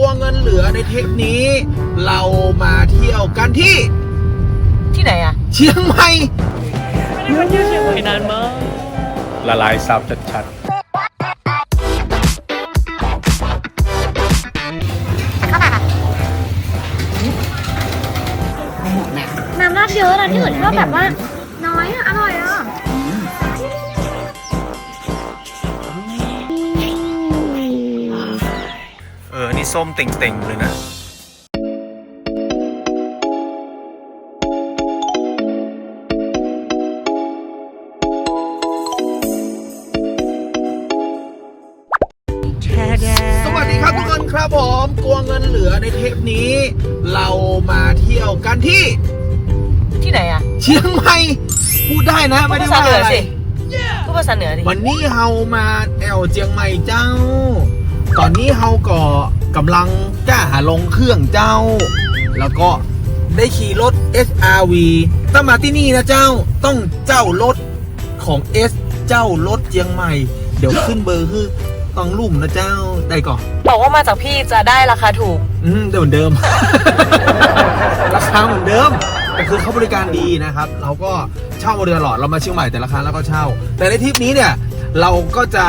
กลัวเงินเหลือในทริปนี้ เรามาเที่ยวกันที่ ที่ไหนอะ เชียงใหม่ไม่ได้มาเที่ยวเชียงใหม่นานมากละลายซับชัดน้ำราดเยอะนะที่อื่นก็แบบว่า น้อยอะอร่อยอะ ส้มเต่งๆเลยนะสวัสดีครับทุกคนครับผมกลัวเงินเหลือในทริปนี้ เรามาเที่ยวกันที่ ที่ไหนอะเชียงใหม่พูดได้นะพูไม่ดได้ภาษาว่าเหนืออะไรสิพูดภาษาเหนือดิวันนี้เฮามาแอวเจียงใหม่เจ้า ตอนนี้เฮาก็ กำลังจ้าหาลงเครื่องเจ้า แล้วก็ได้ขี่รถ SRV ถ้ามาที่นี่นะเจ้าต้องเจ้ารถของ S เจ้ารถเจียงใหม่ เดี๋ยวขึ้นเบอร์คือต้องลุ่มนะเจ้าได้ก่อนบอกว่ามาจากพี่จะได้ราคาถูก อืมเดี๋ยวเหมือนเดิม ราคาเหมือนเดิมแต่คือเขาบริการดีนะครับ เราก็เช่ามาโดยตลอดเรามาเชียงใหม่แต่ละครั้งแล้วก็เช่า แต่ในทริปนี้เนี่ย เราก็จะ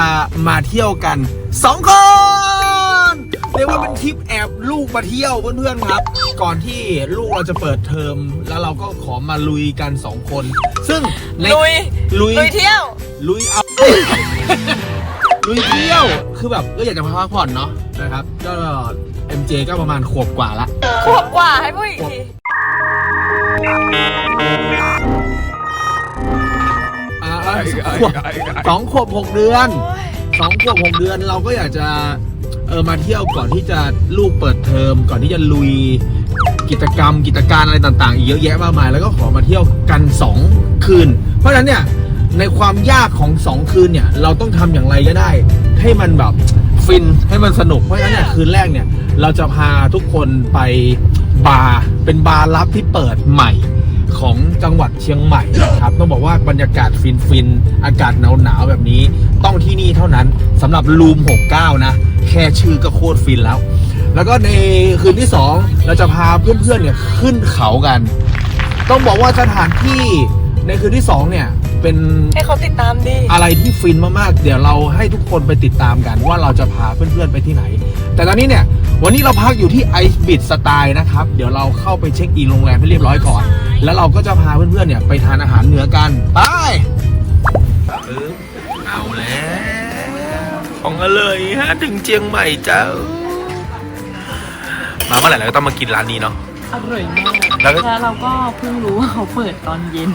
มาเที่ยวกัน 2 คน เรียกว่าเป็นทริปแอบลูกมาเที่ยวเพื่อนๆครับ ก่อนที่ลูกเราจะเปิดเทอม แล้วเราก็ขอมาลุยกัน2คน ซึ่งในลุยลุยลุยเที่ยว ลุยเอาลุยเที่ยวคือแบบก็อยากจะพักผ่อนเนาะนะครับ ก็ MJ ก็ประมาณขวบกว่าละขวบกว่าให้พูดอีกทีอ่าอ่าขวบสองขวบหกเดือนสองขวบหกเดือนเราก็อยากจะ เออมาเที่ยวก่อนที่จะลูกเปิดเทอม ก่อนที่จะลุยกิจกรรม กิจการอะไรต่างๆอีกเยอะแยะมากมาย แล้วก็ขอมาเที่ยวกันสองคืน เพราะฉะนั้นเนี่ยในความยากของสองคืนเนี่ยเราต้องทำอย่างไรก็ได้ ให้มันแบบฟินให้มันสนุกเพราะฉะนั้นเนี่ยคืนแรกเนี่ยเราจะพาทุกคนไปบาร์เป็นบาร์ลับที่เปิดใหม่ ของจังหวัดเชียงใหม่นะครับ ต้องบอกว่าบรรยากาศฟินฟินๆอากาศหนาวหนาวๆแบบนี้ ต้องที่นี่เท่านั้นสำหรับรูม 69 นะ แค่ชื่อก็โคตรฟินแล้ว แล้วก็ในคืนที่ 2 เราจะพาเพื่อนๆเนี่ยขึ้นเขากัน ต้องบอกว่าสถานที่ในคืนที่ 2 เนี่ย เป็นให้เขาติดตามดิอะไรที่ฟินมากๆ เดี๋ยวเราให้ทุกคนไปติดตามกันว่าเราจะพาเพื่อนๆไปที่ไหน แต่ตอนนี้เนี่ย วันนี้เราพักอยู่ที่ไอซ์บิ t สไตล์นะครับ เดี๋ยวเราเข้าไปเช็คอินโรงแรมให้เรียบร้อยก่อน แล้วเราก็จะพาเพื่อนๆเนี่ยไปทานอาหารเหนือกันไปเอาแล้วของอร่อยฮะถึงเจียงใหม่เจ้า มาเมื่อไหร่เราก็ต้องมากินร้านนี้เนาะอร่อยมากแล้วก็แล้วเราก็เพิ่งรู้ว่าเขาเปิดตอนเย็น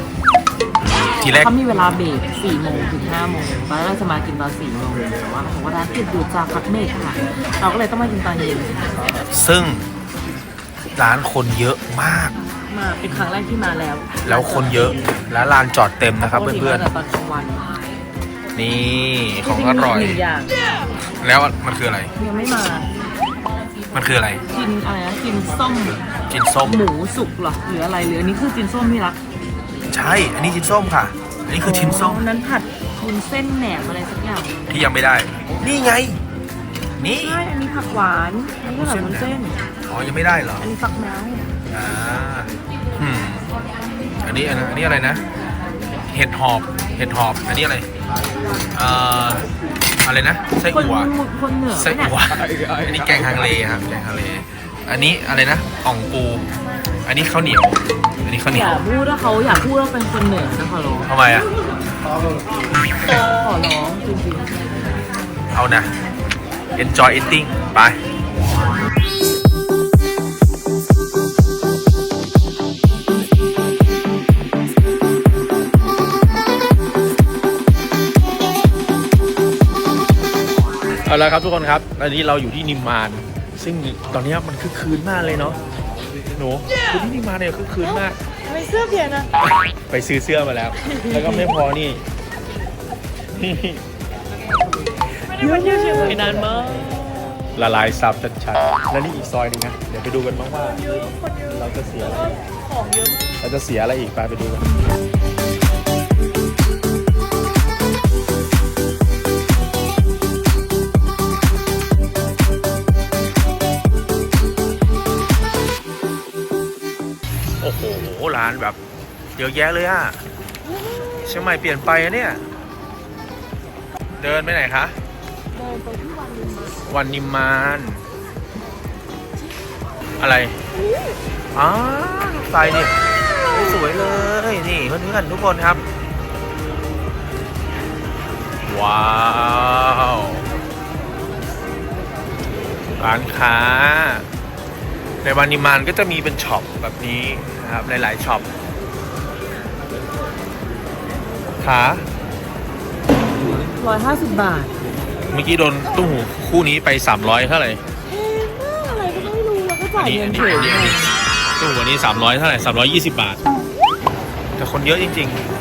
ทีแรกเขามีเวลาเบรก4โมงถึง5โมงตอนแรกเราจะมากินตอน4โมงแต่ว่าเขาบอกว่าร้านปิดอยู่จากพักเบรกค่ะ เราก็เลยต้องมากินตอนเย็นซึ่งร้านคนเยอะมาก มาเป็นครั้งแรกที่มาแล้ว แล้วคนเยอะแล้วลานจอดเต็มนะครับปกติเพื่อนมาแต่ตอนกลางวันๆนี่ของอร่อยจงๆมีหนึ่งอย่างแล้วมันคืออะไรยังไม่มา มันคืออะไร กินอะไรนะกินส้ม กินส้มหมูสุกเหรอหรืออะไรหรืออันนี้คือกินส้มที่รัก ใช่ อันนี้ชิ้นส้มค่ะ อันนี้คือชิ้นส้มนั้นผัดกินเส้นแหนมอะไรสักอย่างที่ยังไม่ได้ นี่ไง นี่ ใช่อันนี้ผักหวานอันนี้ก็แบบวุ้นเส้น อ๋อ ยังไม่ได้เหรอ อันนี้ฟักแมวอ่าอืมอันนี้อันอันนี้อะไรนะ เห็ดหอบ เห็ดหอบ อันนี้อะไร เอ่อ อะไรนะ ไส้คนอั่ว คนเหนือไส้เนี่ยอั่ว อันนี้แกงฮังเลครับ แกงฮังเล อันนี้อะไรนะอ่องปู อันนี้ข้าวเหนียวอั นนี้ข้าวเหนีอยวย่าพูดว่าเขาอยากพูดว่าเป็นคนเหนือนะขอร้องทำไมอะ ขอร้องจริงเอานะ enjoy eating ไป เอาละครับทุกคนครับ ตอนนี้เราอยู่ที่นิมมาน ซึ่งตอนนี้มันคือคืนมากเลยเนาะ หนูคือที่นิมมานเนี่ยคือคืนมากไม่เสื้อเพียนะไปซื้อเสื้อมาแล้ว แล้วก็ไม่พอนี่นี่ไม่ได้มาเที่ยวเชียงใหม่นานมากละลายซับชัดๆแล้วนี่อีกซอยหนึงนะ เดี๋ยวไปดูกันบ้างว่าเราจะเสียอะไร ของเยอะมาก เราจะเสียอะไรอีกไปไปดูกันร้ เยอะแยะเลยอะเชียงใหม่เปลี่ยนไปอะเนี่ย เดินไปไหนคะ เดินไปที่วันนึงมาวันนิมมาน อะไรอ๋อลูกไฟนี่สวยเลยนี่เพื่อนๆทุกคนครับ ว้าวร้านค้า ในวันนิมมานก็จะมีเป็นช็อปแบบนี้นะครับหลายๆช็อป ขาร้อยห้าสิบบาทเมื่อกี้โดนตุ้งหูคู่นี้ไป300เท่าไหร่แพงมากอะไรก็ไม่รู้แล้วก็จ่ายเงินเฉยอันนี้อันนี้ตู้วันนี้300เท่าไหร่320บาท แต่คนเยอะจริงรู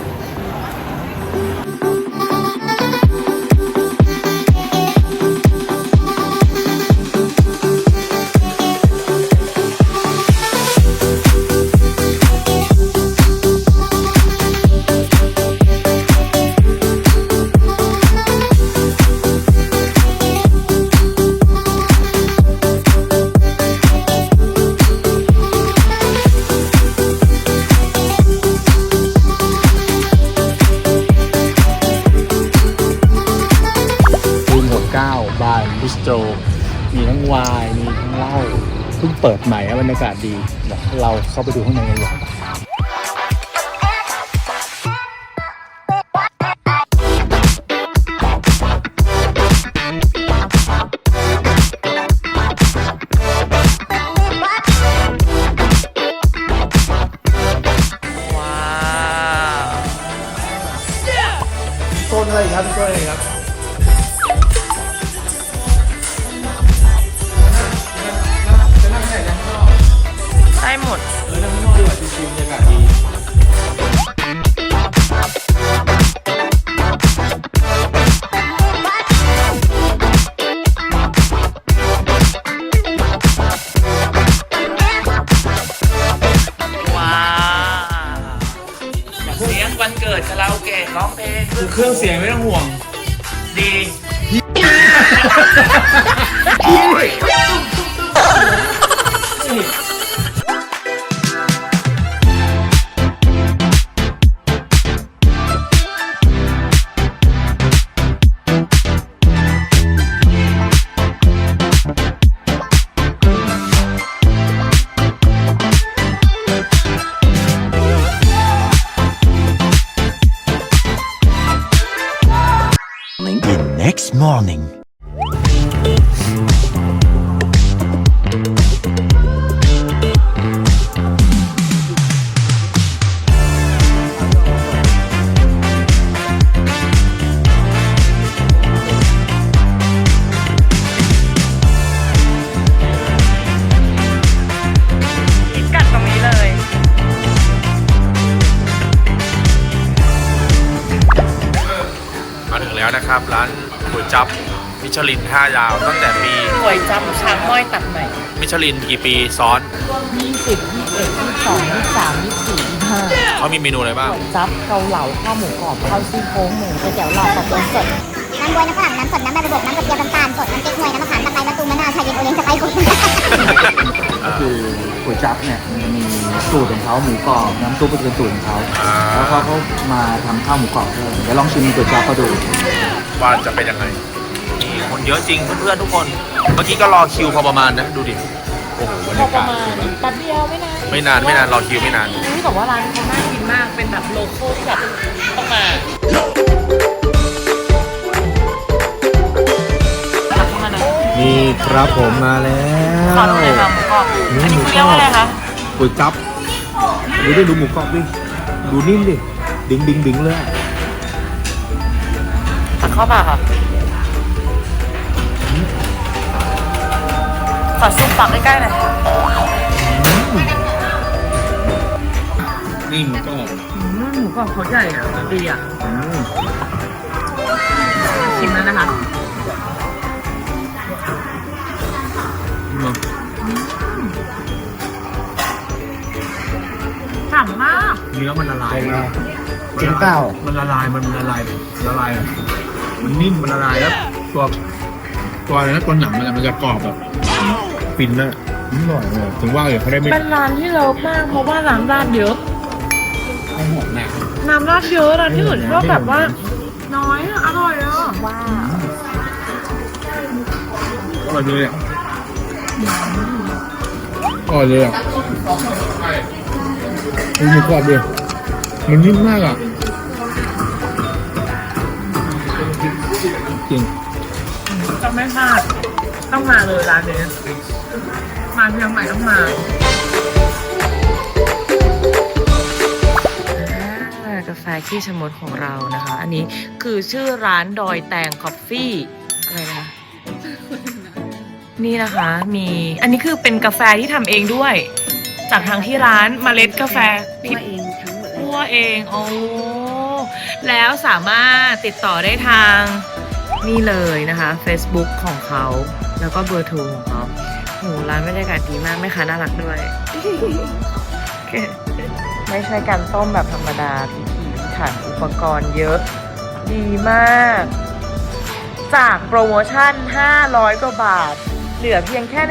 เพิ่งเปิดใหม่บรรยากาศดีเดี๋ยวเราเข้าไปดูข้างในกันดีกว่า หมด เออนั่งข้างนอกดีกว่าชิวๆบรรยากาศดี นะครับ ร้านก๋วยจับมิชลินท่ายาว ตั้งแต่ปีหวยจับช้างม้อยตัดใหม่มิชลินกี่ปีซ้อนยี่สิบยี่สิบเอ็ดยี่สิบสองยี่สิบสามยี่สิบสี่ยี่สิบห้าเขามีเมนูอะไรบ้างจับเกาเหลาข้าวหมูกรอบข้าวซี่โครงหมูก๋วยเตี๋ยวหลอดกับต้นสด น้ำบวยน้ำฝรั่งน้ำสดน้ำใบบัวบกน้ำกระเทียมน้ำตาลสดน้ำเก๊กฮวยน้ำมะขามตะไคร้มะตูมมะนาวชาเย็นโอเลี้ยงสไปซ์โคตรก็คือก๋วยจั๊บเนี่ยมันมีสูตรของเขาหมูกรอบน้ำซุปก็เป็นสูตรของเขาอ่าแล้วเขาก็มาทำข้าวหมูกรอบเพิ่มเดี๋ยวลองชิมก๋วยจั๊บเขาดูว่าจะเป็นยังไงนี่คนเยอะจริงเพื่อนๆทุกคน เมื่อกี้ก็รอคิวพอประมาณนะดูดิโอ้โหบรรพอยาประกาศมาณแป๊บเดียวไม่นานไม่นานไม่นานรอคิวไม่นานนี่แต่ว่าร้านเขาน่ากินมากเป็นแบบโลโก้ที่แบบ ครับผมมาแล้ขอดูหน่อยค่ะหมูกรอบอันนี้เขาเรียกว่าอะไรคะก๋วยจับดูดิดูหมูกรอบดิดูนิ่มดิดึงดึงดึงเลยตักเข้าปากค่ะขอซูมปากใกล้ๆหน่อยนี่หมูกรอบอืมหมูกรอบเขาใหญ่อะดีอะชิมแล้วนะคะ ฉ่ำมาก เนื้อมันละลายจริงเปล่า มันละลายมันละลายละลายแบบมันนิ่มมันละลายแล้วตัวตัวอะไรนะตัวหนังมันอะมันจะกรอบแบบฟินนะอร่อยเลยถึงว่าเลยเขาได้ไม่เป็นร้านที่เลิฟมาก เพราะว่าร้านราดเยอะน้ำราดเยอะร้านที่อื่นชอบแบบว่า น้อยอะอร่อยอะว้าวอร่อยเลยอะอร่อยเลยอะ มันมีกรอบเลยมันนิ่มมากอะ จริง จะไม่พลาดต้องมาเลยร้านนี้มาเชียงใหม่ต้องมาอ่ากาแฟขี้ชะมดของเรานะคะ อันนี้คือชื่อร้านดอยแตงคอฟฟี่ อะไรนะ นี่นะคะ มี อันนี้คือเป็นกาแฟที่ทำเองด้วย จากทางที่ร้านเมล็ดกาแฟผิดเองทั้งหมดเลย คั่วเองโอ้แล้วสามารถติดต่อได้ทางนี่เลยนะคะ Facebook ของเขาแล้วก็เบอร์โทรของเขาโหร้านบรรยากาศดีมากแม่ค้าน่ารักด้วยโอเคไม่ใช่การต้มแบบธรรมดาพิถีพิถันอุปกรณ์เยอะ ดีมาก จากโปรโมชั่น 500 กว่าบาท เหลือเพียงแค่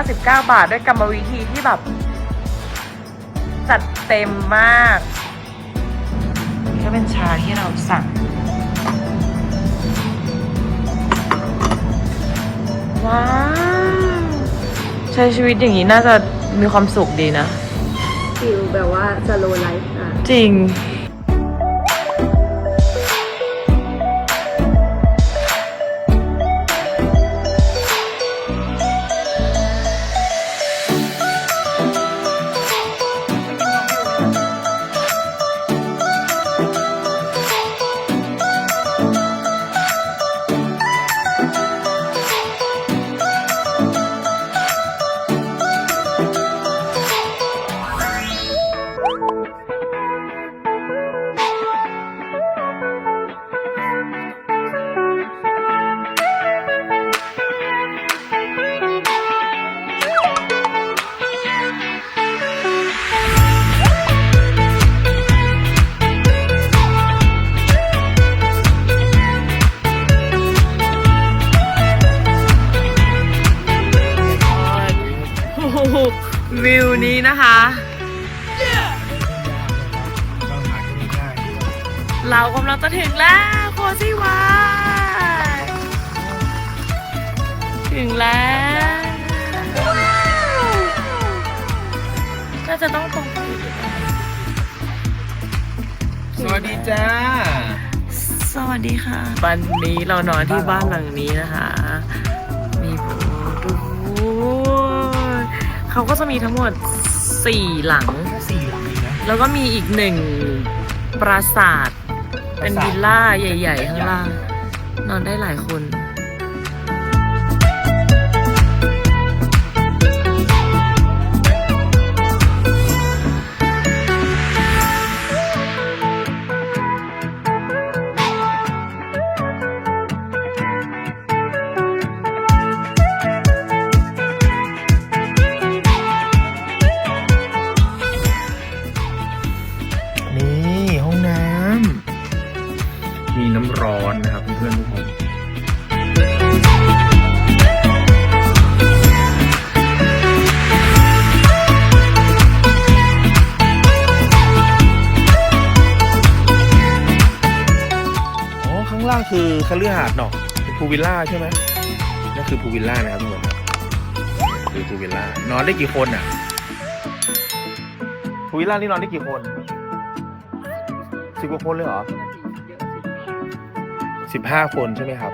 199 บาท ด้วยกรรมวิธีที่แบบ จัดเต็มมาก นี่ก็เป็นชาที่เราสั่ง ว้าว ใช้ชีวิตอย่างนี้น่าจะมีความสุขดีนะ ฟิลแบบว่าสโลไลฟ์อะ จริง เรากำลังจะถึงแล้วโคซิวายถึงแล้วน่าจะต้องตรงไปอีกหรือเปล่าสวัสดีจ้า สวัสดีค่ะ วันนี้เรานอนที่บ้านหลังนี้นะคะ มีปูด้วยเขาก็จะมีทั้งหมดสี่หลัง สี่หลังเลยนะแล้วก็มีอีกหนึ่งปราสาท เป็นวิลล่าใหญ่ ๆ ข้างล่าง นอนได้หลายคนนี่ คฤหาสน์เนาะเป็นพูลวิลล่าใช่ไหมนั่นคือพูลวิลล่านะครับทุกคนคือพูลวิลล่านอนได้กี่คนอะพูลวิลล่านี่นอนได้กี่คนสิบกว่าคนเลยเหรอสิบห้าคนใช่ไหมครับ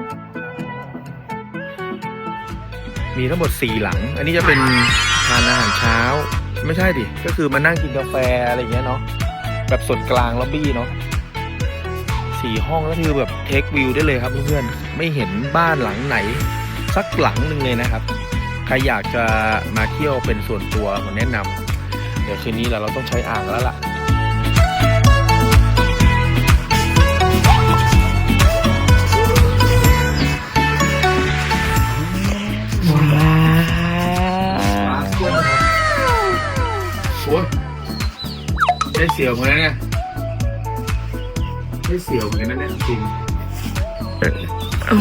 มีทั้งหมดสี่หลัง อันนี้จะเป็นทานอาหารเช้า ไม่ใช่ดิ ก็คือมานั่งกินกาแฟอะไรอย่างเงี้ยเนาะ แบบส่วนกลางล็อบบี้เนาะ สี่ห้องก็คือแบบเทควิวได้เลยครับเพื่อนๆไม่เห็นบ้านหลังไหน สักหลังหนึ่งเลยนะครับ ใครอยากจะมาเที่ยวเป็นส่วนตัวผมแนะนำเดี๋ยวคืนนี้เราเราต้องใช้อ่างแล้วล่ะว้าวโอ้ยได้เสียวเหมือนกันนะ ได้เสียวเหมือนกันนะเนี่ยจริงโอ้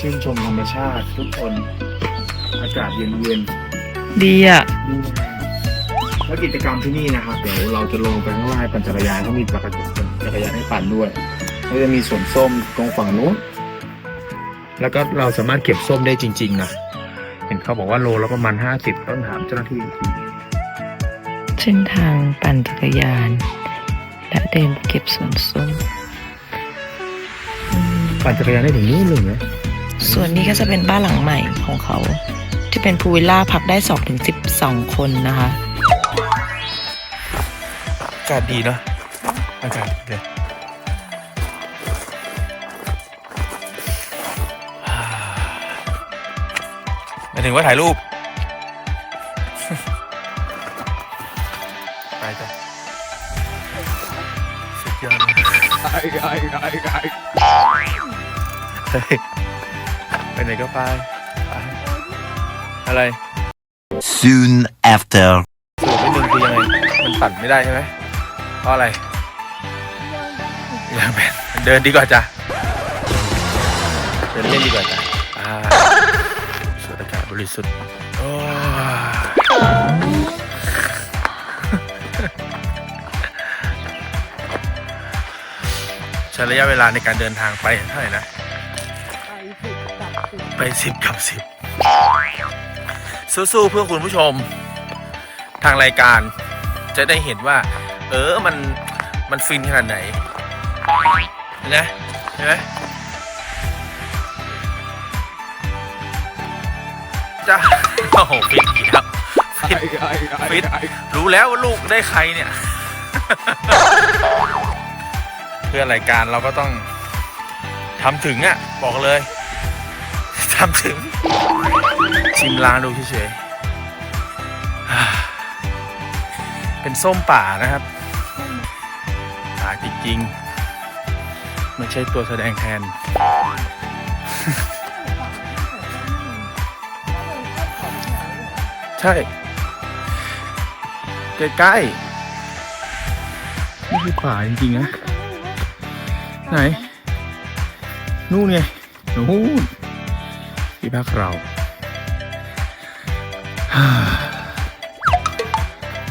ชื่นชมธรรมชาติทุกคน อากาศเย็นดีอะๆดีนะแล้วกิจกรรมที่นี่นะครับ เดี๋ยวเราจะลงไปข้างล่างปั่นจักรยานเขามีจักรยานจักรยานให้ปั่นด้วยแล้วจะมีสวนส้มตรงฝั่งนู้น แล้วก็เราสามารถเก็บส้มได้จริง ๆ นะ เห็นเขาบอกว่าโลละประมาณห้าสิบต้องถามเจ้าหน้าที่อีกที เส้นทางปั่นจักรยาน และเดินเก็บสวนส้มปั่นจักรยานได้ถึงนู่นเลยนะส่วนนี้ก็จะเป็นบ้านหลังใหม่ของเขา ที่เป็นพูลวิลล่าพักได้สองถึงสิบสองคนนะคะอากาศดีเนาะอากาศดีเลยหมายถึงว่าถ่ายรูปไป เฮ้ยไปไหนก็ไปไปอะไร Soon after. สรุปนิดนึงคือยังไง มันปั่นไม่ได้ใช่ไหมเพราะอะไรยังเป็นเดินดีกว่าจ้ะ เดินเล่นดีกว่าจ้ะอ่าสูดอากาศบริสุทธิ์โอ้ย ใช้ระยะเวลาในการเดินทางไปเท่าไหร่นะ ไปสิบกับสิบสู้ๆเพื่อคุณผู้ชม ทางรายการจะได้เห็นว่า เออมันมันฟินขนาดไหนเห็นไหมเห็นไหมจ้าโอ้โหฟินอีกแล้วฟินฟินรู้แล้วว่าลูกได้ใครเนี่ย เพื่อรายการเราก็ต้องทำถึงอะ บอกเลยทำถึง ชิมล้างดูเฉยๆเป็นส้มป่านะครับป่าจริงๆไม่ใช่ตัวแสดงแทนใช่ใกล้ๆนี่คือป่าจริงๆนะ ไหน นู่นไงนู่นที่พักเรา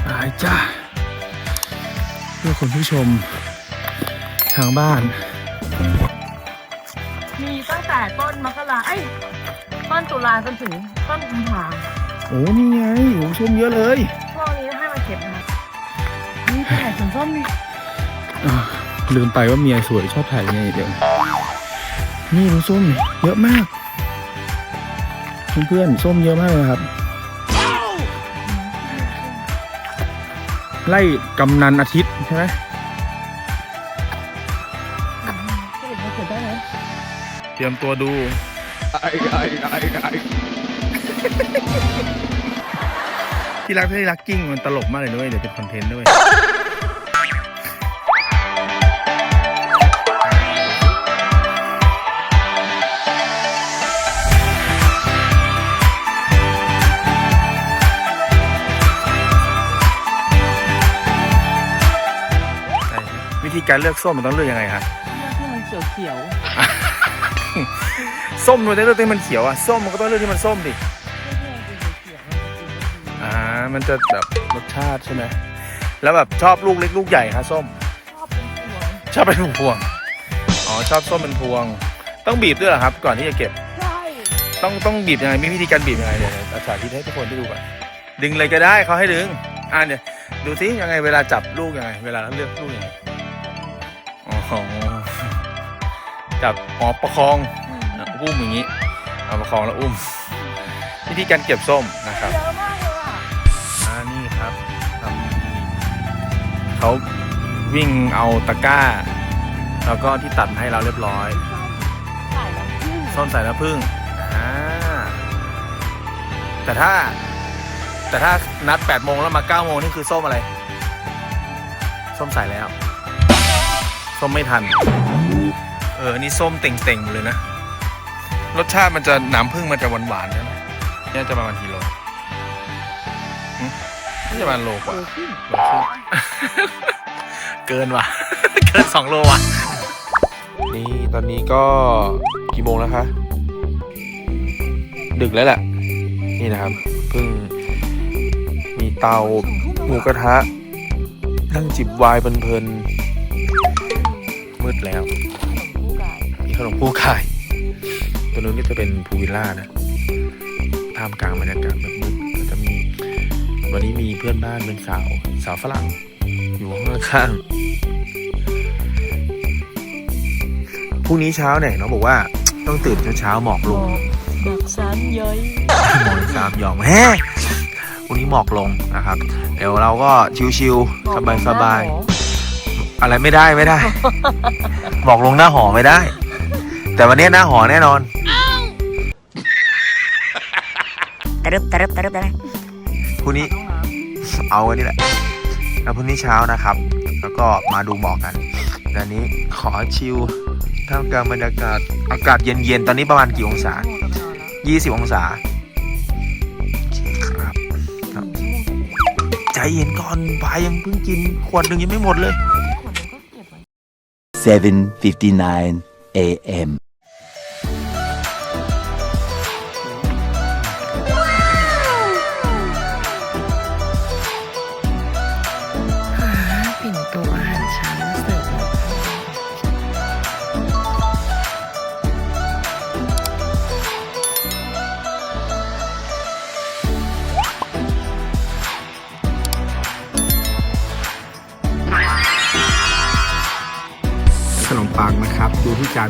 ตายจ้าเพื่อคุณผู้ชมทางบ้าน มีตั้งแต่ต้นมกราไอ้ยต้นตุลาจนถึงต้นกุมภาโอ้นี่ไงโอ้ชมเยอะเลย ช่วงนี้ให้มาเก็บนะนี่ถ่ายสวนส้มนี่ อ่า ลืมไปว่าเมียสวยชอบถ่ายไงเดี๋ยว นี่ดูส้มดิเยอะมาก เพื่อนๆส้มเยอะมากเลยนะครับ ไล่กำนันอาทิตย์ใช่ไหมเตรียมตัวดูที่รักที่รักกิ้งมันตลกมากเลยด้วยเดี๋ยวเป็นคอนเทนต์ด้วย การเลือกส้มมันต้องเลือกยังไงคะที่มันเขียวเขียวส้มมันจะเลือกที่มันเขียวอะส้มมันก็ต้องเลือกที่มันส้มดิอ่ามันจะแบบรสชาติใช่ไหมแล้วแบบชอบลูกเล็กลูกใหญ่คะส้มชอบเป็นพวงอ๋อชอบส้มเป็นพวง ต้องบีบด้วยเหรอครับ ก่อนที่จะเก็บใช่ต้องต้องบีบยังไงมีวิธีการบีบยังไงเดี๋ยวอาสาธิตให้ทุกคนได้ดูก่อนดึงเลยก็ได้เขาให้ดึงอ่าเนี่ยดูซิยังไงเวลาจับลูกยังไง เวลาเลือกลูกยังไงอ๋อ จับอ๋อประคองอุ้มอย่างนี้เอาประคองแล้วอุ้มวิธีการเก็บส้มนะครับอ่านี่ครับทำเขาวิ่งเอาตะกร้า แล้วก็ที่ตัดให้เราเรียบร้อยส้มใสายน้ำผึ้งอ่าแต่ถ้า แต่ถ้านัด8โมงแล้วมา9โมงนี่คือส้มอะไร ส้มใสายแล้ว ส้มไม่ทัน เออนี่ส้มเต่งๆเลยนะ รสชาติมันจะน้ำผึ้งมันจะหวานๆใช่ไหมเนี่ยจะประมาณกิโลหึน่าจะประมาณโลกว่าโลครึ่งเกินว่ะ เกินสองโลว่ะ นี่ตอนนี้ก็กี่โมงแล้วคะ ดึกแล้วแหละ นี่นะครับ เพิ่งมีเตาสองทุ่มแล้วหมูกระทะ นั่งจิบไวน์เพลินๆ มืดแล้ว มีขนมผู้ไข่ตัวนู้นนี่จะเป็นพูลวิลล่านะท่ามกลางบรรยากาศแบบมืดก็จะมี วันนี้มีเพื่อนบ้านเป็นสาว สาวฝรั่ง อยู่ข้างๆพรุ่งนี้เช้าเนี่ยน้องบอกว่าต้องตื่นเช้าๆหมอกลงแบบซ้ำย้อยหมอกสามยอมแฮพรุ่งนี้หมอกลงนะครับ เดี๋ยวเราก็ชิวๆสบายๆ อะไรไม่ได้ไม่ได้ บอกลงหน้าหอไม่ได้ แต่วันนี้หน้าหอแน่นอนตะรึบตะรึบตะรึบได้ไหมพรุ่งนี้ เอาอันนี้แหละ แล้วพรุ่งนี้เช้านะครับ แล้วก็มาดูหมอกกันแต่อันนี้ขอชิลท่ามกลางบรรยากาศอากาศเย็นๆ ตอนนี้ประมาณกี่องศา 20 องศาโอเครับครับใจเย็นก่อนพายยังเพิ่งกินขวดหนึ่งยังไม่หมดเลย 7:59 a.m.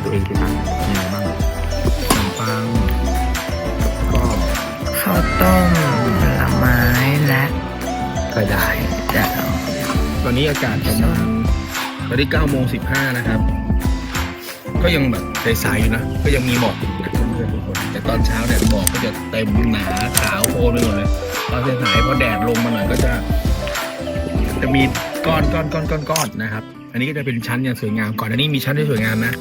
ตัวเองสิครับมีอะไรบ้างขนมปังก็ข้าวต้มผลไม้และไข่ดาวไข่ดาวตอนนี้อากาศประมาณตอนนี้9โมง15 นะครับ ก็ยังแบบใสๆอยู่นะ ก็ยังมีหมอกอยู่นะเพื่อนๆทุกคน แต่ตอนเช้าเนี่ยหมอกก็จะเต็มหนาขาวโพลนไปหมดเลยตอนสายๆพอแดดลงมาหน่อยก็จะ จะมีก้อนก้อนก้อนก้อนก้อนนะครับ อันนี้ก็จะเป็นชั้นอย่างสวยงาม ก่อนอันนี้มีชั้นที่สวยงามนะ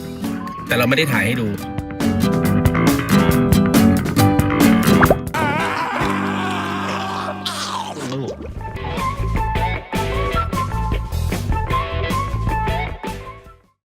แต่เราไม่ได้ถ่ายให้ดู